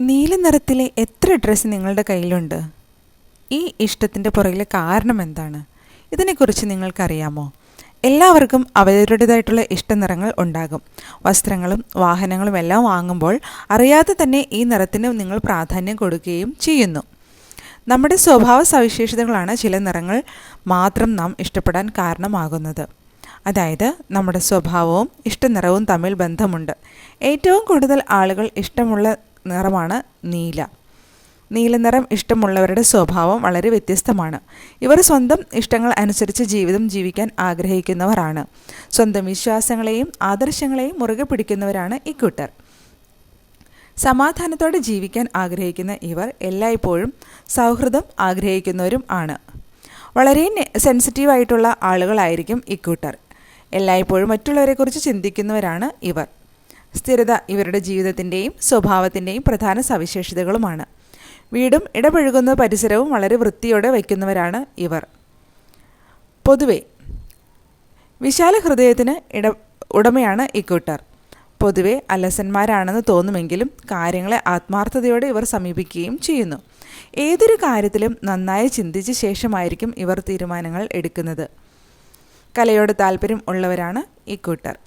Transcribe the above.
നീല നിറത്തിലെ എത്ര ഡ്രസ്സ് നിങ്ങളുടെ കയ്യിലുണ്ട്? ഈ ഇഷ്ടത്തിന്റെ പുറകിലെ കാരണം എന്താണ്? ഇതിനെക്കുറിച്ച് നിങ്ങൾക്കറിയാമോ? എല്ലാവർക്കും അവരുടേതായിട്ടുള്ള ഇഷ്ടനിറങ്ങൾ ഉണ്ടാകും. വസ്ത്രങ്ങളും വാഹനങ്ങളും എല്ലാം വാങ്ങുമ്പോൾ അറിയാതെ തന്നെ ഈ നിറത്തിന് നിങ്ങൾ പ്രാധാന്യം കൊടുക്കുകയും ചെയ്യുന്നു. നമ്മുടെ സ്വഭാവ സവിശേഷതകളാണ് ചില നിറങ്ങൾ മാത്രം നാം ഇഷ്ടപ്പെടാൻ കാരണമാകുന്നത്. അതായത് നമ്മുടെ സ്വഭാവവും ഇഷ്ടനിറവും തമ്മിൽ ബന്ധമുണ്ട്. ഏറ്റവും കൂടുതൽ ആളുകൾ ഇഷ്ടമുള്ള നിറമാണ് നീല. നീല നിറം ഇഷ്ടമുള്ളവരുടെ സ്വഭാവം വളരെ വ്യത്യസ്തമാണ്. ഇവർ സ്വന്തം ഇഷ്ടങ്ങൾ അനുസരിച്ച് ജീവിതം ജീവിക്കാൻ ആഗ്രഹിക്കുന്നവരാണ്. സ്വന്തം വിശ്വാസങ്ങളെയും ആദർശങ്ങളെയും മുറുകെ പിടിക്കുന്നവരാണ് ഇക്കൂട്ടർ സമാധാനത്തോടെ ജീവിക്കാൻ ആഗ്രഹിക്കുന്ന ഇവർ എല്ലായ്പ്പോഴും സൗഹൃദം ആഗ്രഹിക്കുന്നവരും ആണ്. വളരെ സെൻസിറ്റീവായിട്ടുള്ള ആളുകളായിരിക്കും ഇക്കൂട്ടർ എല്ലായ്പ്പോഴും മറ്റുള്ളവരെക്കുറിച്ച് ചിന്തിക്കുന്നവരാണ് ഇവർ. സ്ഥിരത ഇവരുടെ ജീവിതത്തിന്റെയും സ്വഭാവത്തിന്റെയും പ്രധാന സവിശേഷതകളുമാണ്. വീടും ഇടപഴകുന്ന പരിസരവും വളരെ വൃത്തിയോടെ വയ്ക്കുന്നവരാണ് ഇവർ. പൊതുവെ വിശാല ഹൃദയത്തിന് ഇട ഉടമയാണ് ഇക്കൂട്ടർ പൊതുവെ അലസന്മാരാണെന്ന് തോന്നുമെങ്കിലും കാര്യങ്ങളെ ആത്മാർത്ഥതയോടെ ഇവർ സമീപിക്കുകയും ചെയ്യുന്നു. ഏതൊരു കാര്യത്തിലും നന്നായി ചിന്തിച്ച ശേഷമായിരിക്കും ഇവർ തീരുമാനങ്ങൾ എടുക്കുന്നത്. കലയോട് താല്പര്യം ഉള്ളവരാണ് ഇക്കൂട്ടർ